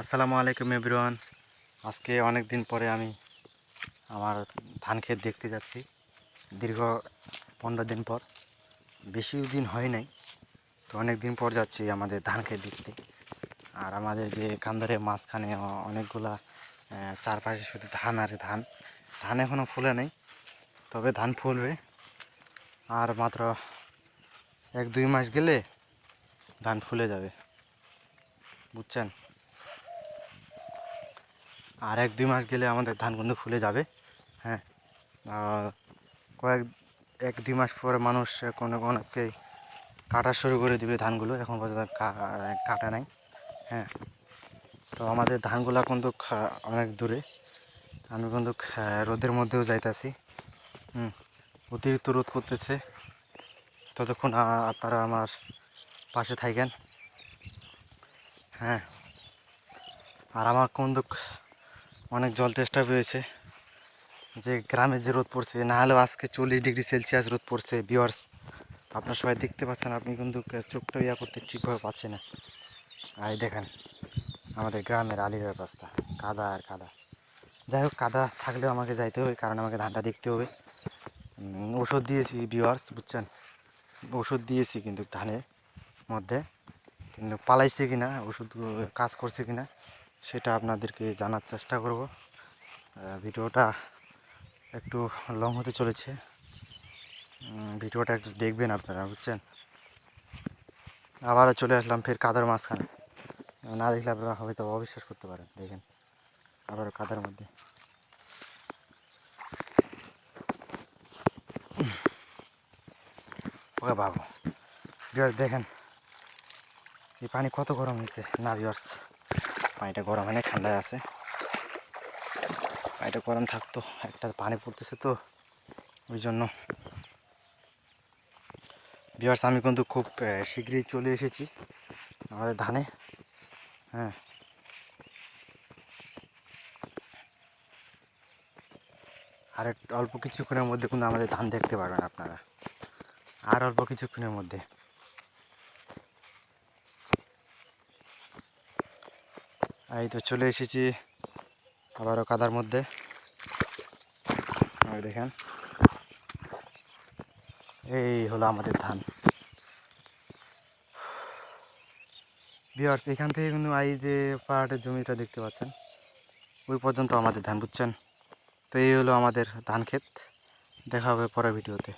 আসসালামু আলাইকুম, এভরিওয়ান। আজকে অনেক দিন পরে আমি আমার ধান ক্ষেত দেখতে যাচ্ছি। দীর্ঘ পনেরো দিন পর। বেশি দিন হয় নাই, তো অনেক দিন পর যাচ্ছি আমাদের ধান ক্ষেত দেখতে। আর আমাদের যে কান্দারের মাঝখানে অনেকগুলা চারপাশে শুধু ধান আর ধান। ধান এখনও ফুলে নেই, তবে ধান ফুলবে। আর মাত্র এক দুই মাস গেলে ধান ফুলে যাবে। বুঝছেন? আর এক দুই মাস গেলে আমাদের ধান কিন্তু ফুলে যাবে হ্যাঁ। কয়েক, এক দুই মাস পরে মানুষ কোনো অনেককেই কাটা শুরু করে দিবে ধানগুলো, এখন পর্যন্ত কাটা নাই হ্যাঁ। তো আমাদের ধানগুলো কিন্তু অনেক দূরে, আমি কিন্তু রোদের মধ্যেও যাইতাছি, হুম। অতিরিক্ত রোদ করতেছে ততক্ষণ আপনারা আমার পাশে থাকেন হ্যাঁ। আর আমার কিন্তু অনেক জল চেষ্টা পেয়েছে যে গ্রামে যে রোদ পড়ছে, না হলেও আজকে চল্লিশ ডিগ্রি সেলসিয়াস রোদ পড়ছে বিয়ার্স আপনার সবাই দেখতে পাচ্ছেন, আপনি কিন্তু চোখটা ইয়া করতে ঠিকভাবে পাচ্ছে না। আর দেখেন, আমাদের গ্রামের আলির রাস্তা কাদা আর কাদা। যাই হোক, কাদা থাকলেও আমাকে যাইতে হবে, কারণ আমাকে ধানটা দেখতে হবে। ওষুধ দিয়েছি বিয়ার্স বুঝছেন? ওষুধ দিয়েছি কিন্তু ধানের মধ্যে। কিন্তু পালাইছে কিনা ওষুধ কাজ করছে কিনা সেটা আপনাদেরকে জানার চেষ্টা করব। ভিডিওটা একটু লং হতে চলেছে। ভিডিওটা একটু দেখবেন আপনারা, বুঝছেন? আবারও চলে আসলাম ফের কাদার মাঝখানে। না দেখলে আপনারা হয়তো অবিশ্বাস করতে পারেন, দেখেন। আবারও কাদার মধ্যে। ওকে বাবু দেখেন, এই পানি কত গরম হয়েছে, না ভিউয়ার্স পানিটা গরম হয় ঠান্ডায় আছে। পানিটা গরম থাকতো একটা পানি পড়তেছে তো, ওই জন্য। ভিউয়ার্স আমি কিন্তু খুব শীঘ্রই চলে এসেছি আমাদের ধানে। হ্যাঁ। আর অল্প কিছুক্ষণের মধ্যে কিন্তু আমাদের ধান দেখতে পারবেন আপনারা। আর অল্প কিছুক্ষণের মধ্যে। এই তো চলে এসেছি আবারও কাদার মধ্যে। দেখেন। এই হলো আমাদের ধান। বিয়ার্স এখান থেকে কিন্তু এই যে পাহাড়ের জমিটা দেখতে পাচ্ছেন, ওই পর্যন্ত আমাদের ধান, বুঝছেন? তো এই হলো আমাদের ধান ক্ষেত। দেখা হবে পরের ভিডিওতে।